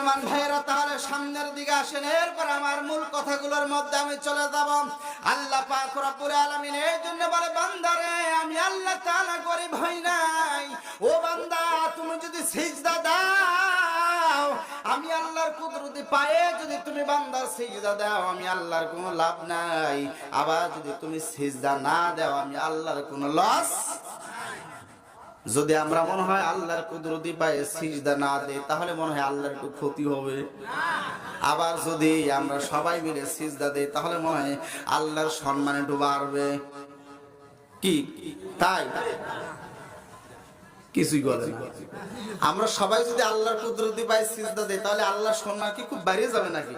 মুসলমান ভাইয়েরা, তাহলে সামনের দিকে আসেন। এরপর আমার মূল কথাগুলোর মধ্যে আমি চলে যাব। আল্লাহ পাক আলামিন এই জন্য বলে বান্দারে আমি আল্লাহ তাআলা গরিব হই নাই। ও বান্দা, তুমি যদি সিজদা দাও, আমি আল্লাহর কুদরতি পায়ে যদি তুমি বান্দার সিজদা দাও, আমি আল্লাহর কোনো লাভ নাই। আবার যদি তুমি সিজদা না দাও, আমি আল্লাহর কোনো লস যদি আমরা মনে হয় আল্লাহর কুদরতি পায়ে সিজদা না দেই, তাহলে মনে হয় আল্লাহর একটু ক্ষতি হবে। আবার যদি আমরা সবাই মিলে সিজদা দেই, তাহলে মনে হয় আল্লাহর সম্মান একটু বাড়বে। কি? তাই? কিছুই বলে। আমরা সবাই যদি আল্লাহর কুদরতি পায়ে সিজদা দেই, তাহলে আল্লাহর সম্মান কি খুব বাড়িয়ে যাবে নাকি?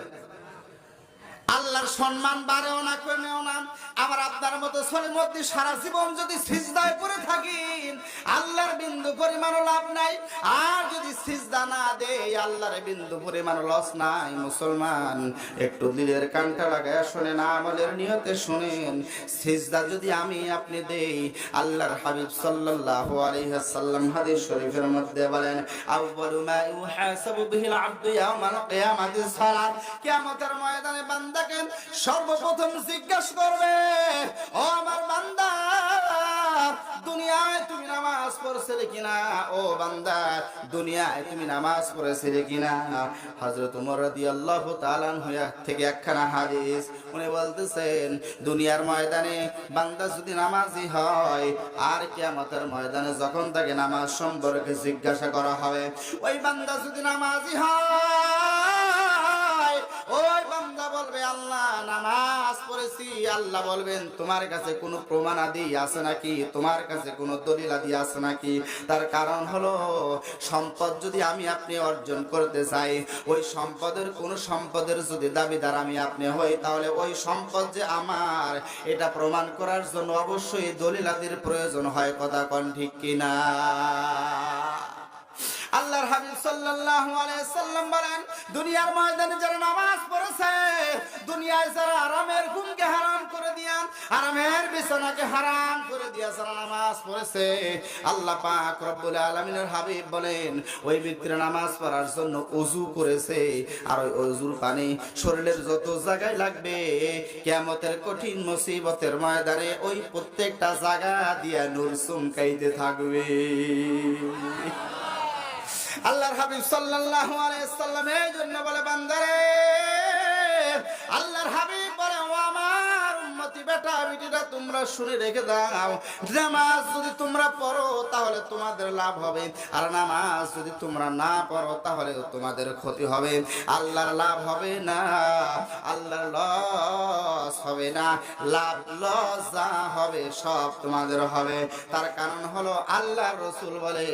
আল্লাহর সম্মান বাড়েও না, কমেও না। আমার আপনার মতো ছেলের মধ্যে সারা জীবন যদি সিজদায় পড়ে থাকি আল্লাহর বিন্দু পরিমাণ লাভ নাই। আর যদি সিজদা না দে আল্লাহর বিন্দু পরিমাণ লস নাই, মুসলমান। একটু দিলের কানটা লাগায় শোনেন, আমলের নিয়তে শুনেন। সিজদা যদি আমি আপনি দেই, আল্লাহর হাবিব সাল্লাল্লাহু আলাইহি ওয়াসাল্লাম হাদিস শরীফের মধ্যে বলেন আউয়ালু মা ইউহাসাবু বিহিল আবদু ইয়াউমাল কিয়ামাতিস সালাত। কিয়ামতের ময়দানে বান্দাকে সর্বপ্রথম জিজ্ঞাসা করবে কিনা? ও বান্দা, দুনিয়ায় তুমি নামাজ পড়েছিলে কিনা? হইয়া থেকে একখানা হাদিস। উনি বলতেছেন, দুনিয়ার ময়দানে বান্দা যদি নামাজি হয়, আর কিয়ামতের ময়দানে যখন তাকে নামাজ সম্পর্কে জিজ্ঞাসা করা হবে, ওই বান্দা যদি নামাজি হয় পড়েছি আল্লাহ বলবেন, তোমার কাছে কোনো প্রমাণ আদি আছে নাকি? তোমার কাছে কোনো দলিল আদি আছে নাকি? তার কারণ হলো, সম্পদ যদি আমি আপনি অর্জন করতে চাই, ওই সম্পদের কোন সম্পদের যদি দাবিদার আমি আপনি হই, তাহলে ওই সম্পদ যে আমার, এটা প্রমাণ করার জন্য অবশ্যই দলিল আদির প্রয়োজন হয়, কথা কন ঠিক কিনা? আল্লাহর হাবিব সাল্লাল্লাহু আলাইহি সাল্লাম বলেন, দুনিয়ার ময়দানে যারা নামাজ পড়েছে, দুনিয়ায় যারা আরামের বিছানাকে হারাম করে দিয়া যারা নামাজ পড়েছে। আল্লাহ পাক রব্বুল আলামিনের হাবিব বলেন, ওই ব্যক্তিরা নামাজ পড়ার জন্য ওযু করেছে, আর ওই ওযুর পানি শরীরের যত জায়গায় লাগবে, কিয়ামতের কঠিন মুসিবতের ময়দানে ওই প্রত্যেকটা জায়গা দিয়া নূর চমকাইতে থাকবে। আল্লাহর হাবিব সাল্লাল্লাহু আলাইহি সাল্লাম এই জন্য বলে, বান্দারে, আল্লাহর হাবিব বলে ও আমার বেটা বিটিরা তোমরা শুনে রেখে দাও। নামাজ যদি তোমরা পড়ো, তাহলে তোমাদের লাভ হবে। আর নামাজ যদি তোমরা না পড়ো তাহলে তোমাদের ক্ষতি হবে। আল্লাহর লাভ হবে না। হবে না, লাভ লস হবে, সব তোমাদের হবে। তার কারণ হলো আল্লাহ রসুল বলে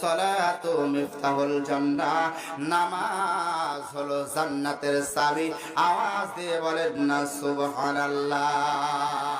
সালাতু মিফতাহুল জান্নাহ নামাজ হলো জান্নাতের চাবি। আওয়াজ দিয়ে বলেন, না, সুবহানাল্লাহ।